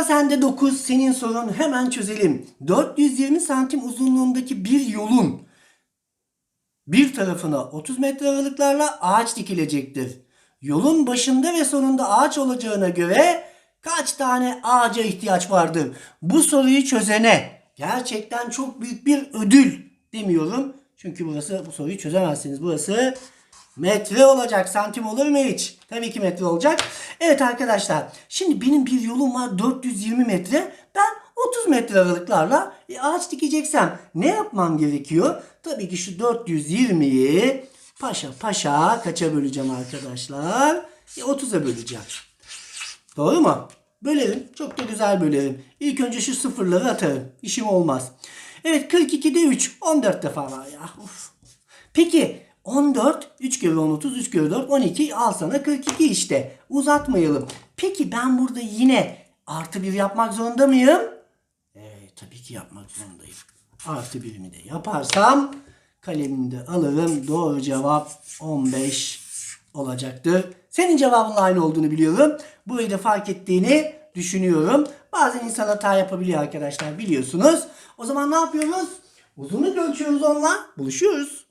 Sıra sende 9. Senin sorun hemen çözelim. 420 santim uzunluğundaki bir yolun bir tarafına 30 metre aralıklarla ağaç dikilecektir. Yolun başında ve sonunda ağaç olacağına göre kaç tane ağaca ihtiyaç vardır? Bu soruyu çözene gerçekten çok büyük bir ödül demiyorum. Çünkü burası bu soruyu çözemezsiniz. Burası metre olacak. Santim olur mu hiç? Tabii ki metre olacak. Evet arkadaşlar. Şimdi benim bir yolum var 420 metre. Ben 30 metre aralıklarla e, ağaç dikeceksem ne yapmam gerekiyor? Tabii ki şu 420'yi paşa paşa kaça böleceğim arkadaşlar? E, 30'a böleceğim. Doğru mu? Bölerim. Çok da güzel bölerim. İlk önce şu sıfırları atarım. İşim olmaz. Evet 42'de 3. 14 defa var ya. Uf. Peki 14, 3 kere 10, 30, 3 kere 4, 12 al sana 42 işte. Uzatmayalım. Peki ben burada yine artı 1 yapmak zorunda mıyım? Evet tabii ki yapmak zorundayım. Artı birimi de yaparsam kalemimi de alırım. Doğru cevap 15 olacaktır. Senin cevabınla aynı olduğunu biliyorum. Burayı da fark ettiğini düşünüyorum. Bazen insan hata yapabiliyor arkadaşlar biliyorsunuz. O zaman ne yapıyoruz? Uzunluk ölçüyoruz onunla. Buluşuyoruz.